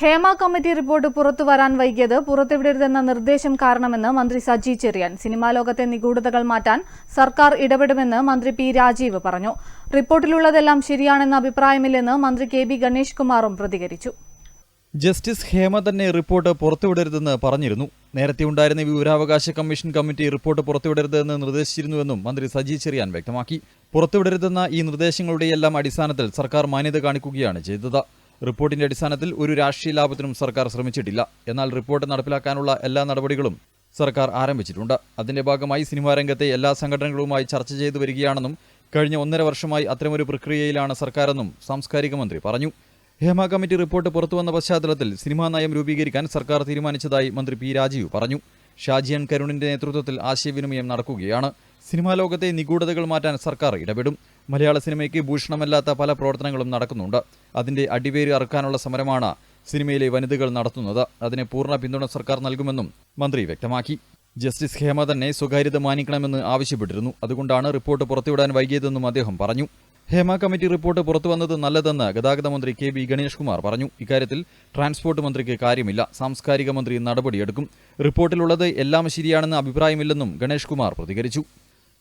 Hema committee report പുറത്തു വരാൻ വൈകിയത് പുറത്തുവിടരുതെന്ന നിർദ്ദേശം കാരണമെന്ന് മന്ത്രി സജി ചെറിയാൻ. സിനിമാ ലോകത്തെ നിഗൂഢതകൾ മാറ്റാൻ സർക്കാർ ഇടപെടുമെന്ന് മന്ത്രി പി രാജീവ് പറഞ്ഞു. റിപ്പോർട്ടിലുള്ളതെല്ലാം ശരിയാണെന്ന അഭിപ്രായമില്ലെന്ന് മന്ത്രി കെ ബി ഗണേഷ് കുമാറും പ്രതികരിച്ചു. ജസ്റ്റിസ് ഹേമ തന്നെ റിപ്പോർട്ട് പുറത്തുവിടരുതെന്ന് പറഞ്ഞിരുന്നു. നേരത്തെ ഉണ്ടായിരുന്ന വിവരാവകാശ കമ്മീഷൻ കമ്മിറ്റി റിപ്പോർട്ട് പുറത്തുവിടരുതെന്ന് നിർദ്ദേശിച്ചിരുന്നുവെന്നും മന്ത്രി സജി ചെറിയാൻ വ്യക്തമാക്കി. പുറത്തുവിടരുതെന്ന ഈ നിർദ്ദേശങ്ങളുടെയെല്ലാം അടിസ്ഥാനത്തിൽ സർക്കാർ മാന്യത കാണിക്കുകയാണ് ചെയ്തത്. റിപ്പോർട്ടിന്റെ അടിസ്ഥാനത്തിൽ ഒരു രാഷ്ട്രീയ ലാഭത്തിനും സർക്കാർ ശ്രമിച്ചിട്ടില്ല. എന്നാൽ റിപ്പോർട്ട് നടപ്പിലാക്കാനുള്ള എല്ലാ നടപടികളും സർക്കാർ ആരംഭിച്ചിട്ടുണ്ട്. അതിന്റെ ഭാഗമായി സിനിമാ രംഗത്തെ എല്ലാ സംഘടനകളുമായി ചർച്ച ചെയ്തു വരികയാണെന്നും കഴിഞ്ഞ ഒന്നര വർഷമായി അത്തരമൊരു പ്രക്രിയയിലാണ് സർക്കാരെന്നും സാംസ്കാരിക മന്ത്രി പറഞ്ഞു. ഹേമ കമ്മിറ്റി റിപ്പോർട്ട് പുറത്തുവന്ന പശ്ചാത്തലത്തിൽ സിനിമാ നയം രൂപീകരിക്കാൻ സർക്കാർ തീരുമാനിച്ചതായി മന്ത്രി പി രാജീവ് പറഞ്ഞു. ഷാജിയൻ കരുണിന്റെ നേതൃത്വത്തിൽ ആശയവിനിമയം നടക്കുകയാണ്. സിനിമാ ലോകത്തെ നിഗൂഢതകൾ മാറ്റാൻ സർക്കാർ ഇടപെടും. മലയാള സിനിമയ്ക്ക് ഭൂഷണമല്ലാത്ത പല പ്രവർത്തനങ്ങളും നടക്കുന്നുണ്ട്. അതിന്റെ അടിവേര് അറുക്കാനുള്ള സമരമാണ് സിനിമയിലെ വനിതകൾ നടത്തുന്നത്. അതിന് പൂർണ പിന്തുണ സർക്കാർ നൽകുമെന്നും മന്ത്രി വ്യക്തമാക്കി. ജസ്റ്റിസ് ഹേമ തന്നെ സ്വകാര്യത മാനിക്കണമെന്ന് ആവശ്യപ്പെട്ടിരുന്നു. അതുകൊണ്ടാണ് റിപ്പോർട്ട് പുറത്തുവിടാൻ വൈകിയതെന്നും അദ്ദേഹം പറഞ്ഞു. ഹേമ കമ്മിറ്റി റിപ്പോർട്ട് പുറത്തുവന്നത് നല്ലതെന്ന് ഗതാഗത മന്ത്രി കെ ബി ഗണേഷ് കുമാർ പറഞ്ഞു. ഇക്കാര്യത്തിൽ ട്രാൻസ്പോർട്ട് മന്ത്രിക്ക് കാര്യമില്ല. സാംസ്കാരിക മന്ത്രി നടപടിയെടുക്കും. റിപ്പോർട്ടിലുള്ളത് എല്ലാം ശരിയാണെന്ന് അഭിപ്രായമില്ലെന്നും ഗണേഷ് കുമാർ പ്രതികരിച്ചു.